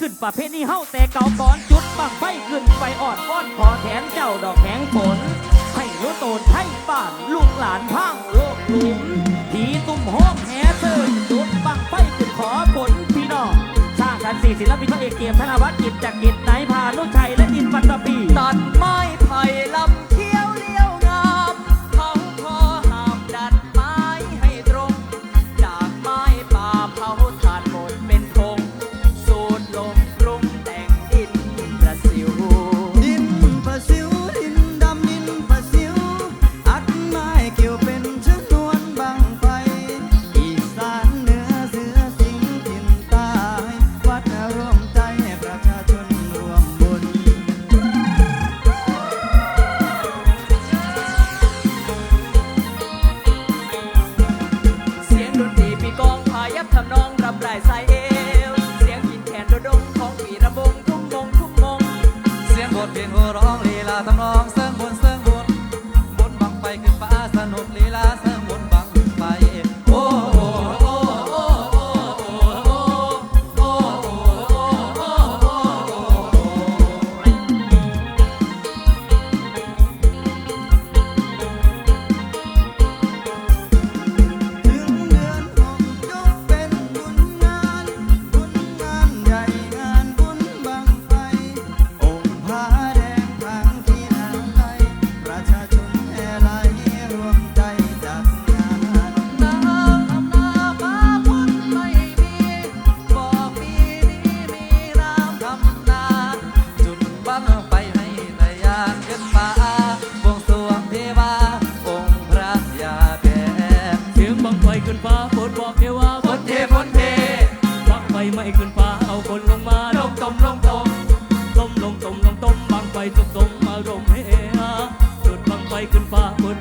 ขึ้นประเพณีเฮาแต่เก่าก่อนจุดบังไฟขึ้นไปออดอ้อนขอแขนเจ้าดอกแข็งผล ให้รู้โตนให้ป่านลูกหลานพังโลกหลุมผีตุ่มห้องแหเติร์จุดบังไฟขึ้นขอผลพี่น้องสร้างกันสี่ศิลปินพระเอกเกมธนวัฒน์กิจจากกิจไหนพานุชัยและอินฟันตปีตอน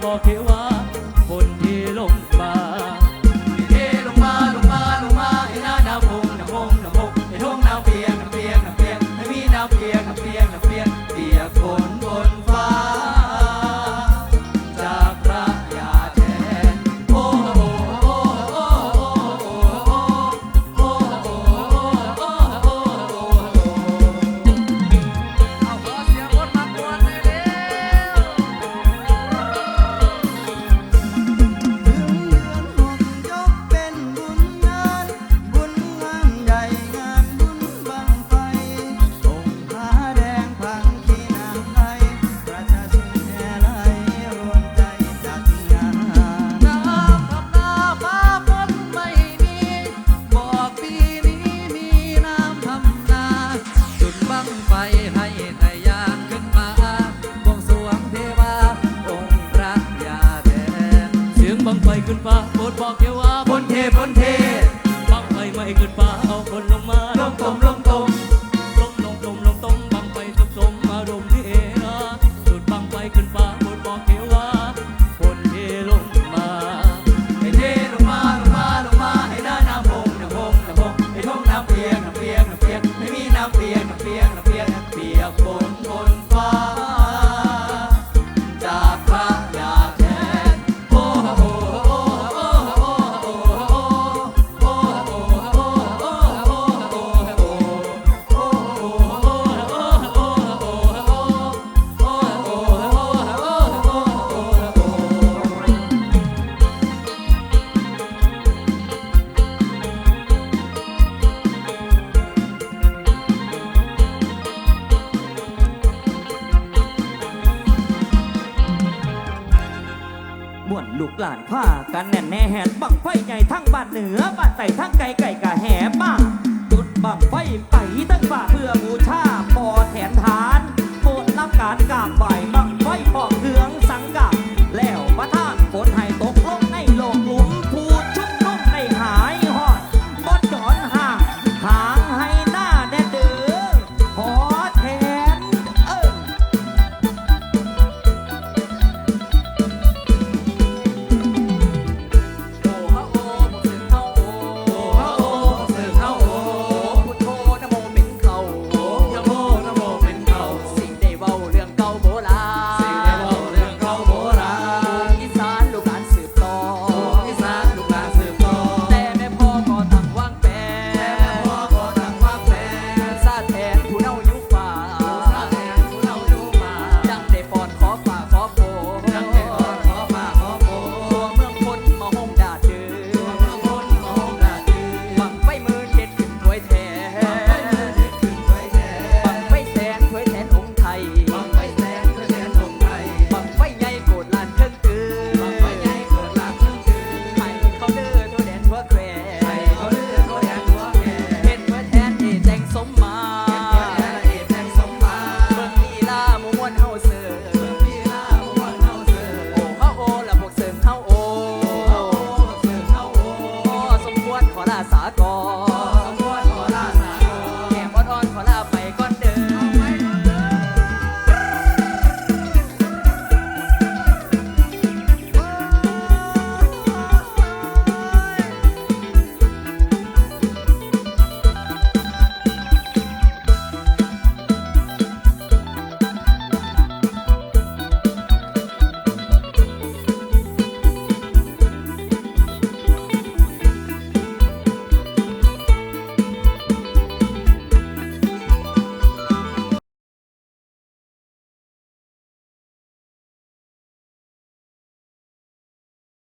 บอกเขว่าฝนเทลงมาเทลงมาลงมาลงมาให้น้าดาวงดาวพงดาวพงให้ท้องดาวเปียกน้ำเปียกน้ำเปียกให้มีน้ำเปียกน้ำเปียกน้ำเปียก บังไฟขึ้นฟ้าโปรดบอกเทว่าบนเทบนเทบังไฟไม่ขึ้นฟ้าเอาคนลงมาลงตมลง หลานผ้ากันแน่นแน่แหนบังไฟใหญ่ทั้งบ้านเหนือบ้านใต้ทั้งไกลไก่กะแห่บ้าจุดบังไฟไปทั้งฝ่าเพื่อ